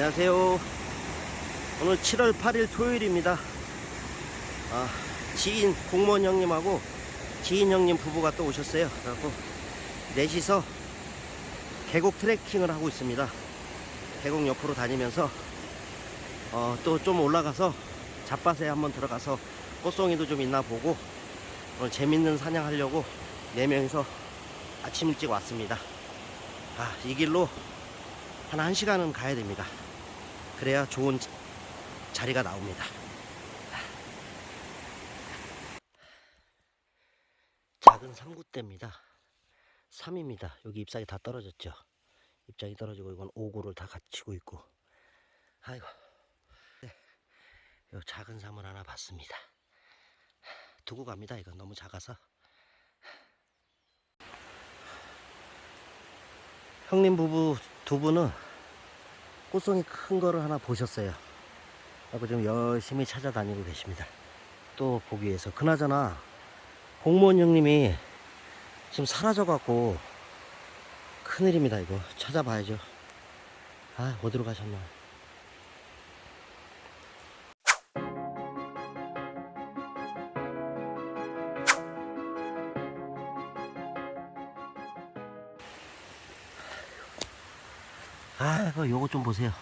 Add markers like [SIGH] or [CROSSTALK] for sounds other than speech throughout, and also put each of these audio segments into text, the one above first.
안녕하세요. 오늘 7월 8일 토요일입니다. 아, 지인 공무원 형님하고 지인 형님 부부가 또 오셨어요. 그래갖고 넷이서 계곡 트레킹을 하고 있습니다. 계곡 옆으로 다니면서 어, 또 좀 올라가서 잡밭에 한번 들어가서 꽃송이도 좀 있나 보고 오늘 재밌는 사냥하려고 네 명이서 아침 일찍 왔습니다. 아, 이 길로 한 1시간은 가야 됩니다. 그래야 좋은 자- 자리가 나옵니다. 작은 삼구대입니다. 3입니다. 여기 잎사귀 다 떨어졌죠. 잎사귀 떨어지고 이건 오구를 다 갖추고 있고. 아이고. 네. 요 작은 삼을 하나 봤습니다. 두고 갑니다. 이건 너무 작아서. 형님 부부 두 분은 꽃송이 큰 거를 하나 보셨어요. 하고 지금 열심히 찾아다니고 계십니다. 또 보기 위해서. 그나저나 공무원 형님이 지금 사라져갖고 큰일입니다 이거 찾아봐야죠. 아 어디로 가셨나? 아이고 요거 좀 보세요.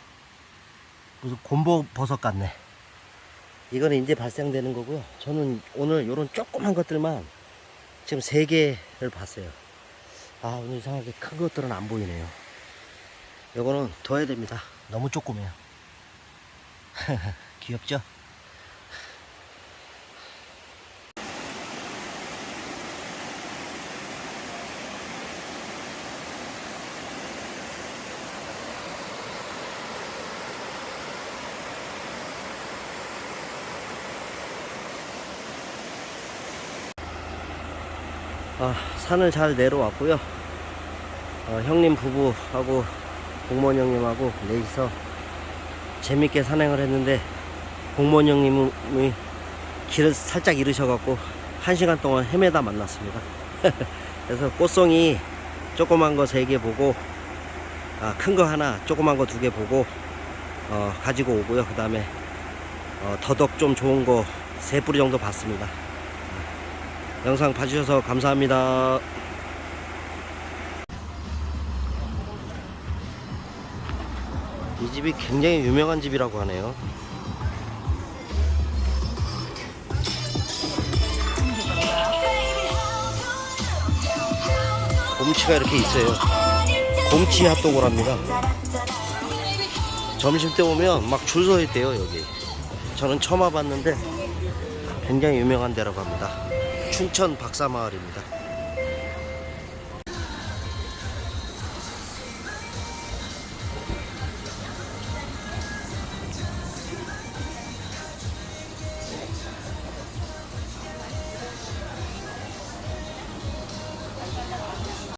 무슨 곰보 버섯 같네. 이거는 이제 발생되는 거고요. 저는 오늘 요런 조그만 것들만 지금 세 개를 봤어요. 아 오늘 이상하게 큰 것들은 안 보이네요. 요거는 둬야 됩니다. 너무 조그매요. [LAUGHS] 귀엽죠? 아, 산을 잘 내려왔고요. 어, 형님 부부하고 공무원 형님하고 넷이서 재밌게 산행을 했는데 공무원 형님이 길을 살짝 잃으셔갖고 한 시간 동안 헤매다 만났습니다. [LAUGHS] 그래서 꽃송이 조그만 거 세 개 보고 아, 큰 거 하나, 조그만 거 두 개 보고 어, 가지고 오고요. 그 다음에 어, 더덕 좀 좋은 거 세 뿌리 정도 봤습니다. 영상 봐주셔서 감사합니다. 이 집이 굉장히 유명한 집이라고 하네요. 곰치가 이렇게 있어요. 곰치 핫도그랍니다. 점심 때 오면 막 줄 서 있대요, 여기. 저는 처음 와봤는데 굉장히 유명한 데라고 합니다. 춘천 박사마을입니다.